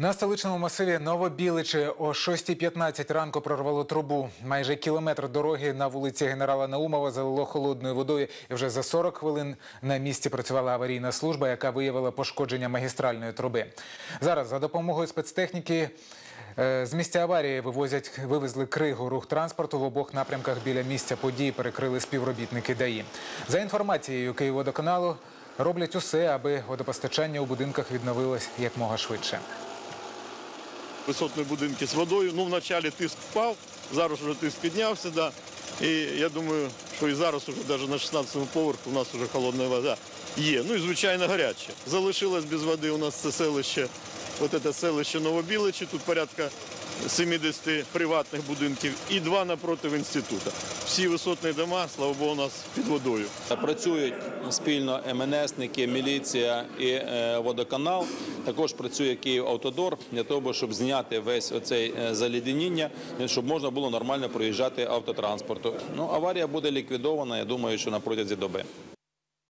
На столичному масиві Новобіличі о 6.15 ранку прорвало трубу. Майже кілометр дороги на вулиці генерала Наумова залило холодною водою. І вже за 40 хвилин на місці працювала аварійна служба, яка виявила пошкодження магістральної труби. Зараз за допомогою спецтехніки е, з місця аварії вивозять, вивезли кригу рух транспорту в обох напрямках біля місця події перекрили співробітники ДАІ. За інформацією Київводоканалу, роблять усе, аби водопостачання у будинках відновилось якмога швидше. Висотні будинки з водою. Ну, вначалі тиск впав, зараз вже тиск піднявся, да. І я думаю, що і зараз уже навіть на 16-му поверху у нас вже холодна вода є. Ну і звичайно гаряча. Залишилось без води у нас це селище, от це селище Новобіличі, тут порядка 70 приватних будинків і два напроти інституту. Всі висотні дома, слава Богу, у нас під водою. Працюють спільно МНСники, міліція і е, водоканал. Також працює Київавтодор для того, щоб зняти весь оцей е, заліденіння, щоб можна було нормально проїжджати автотранспорту. Ну аварія буде ліквідована. Я думаю, що на протязі доби.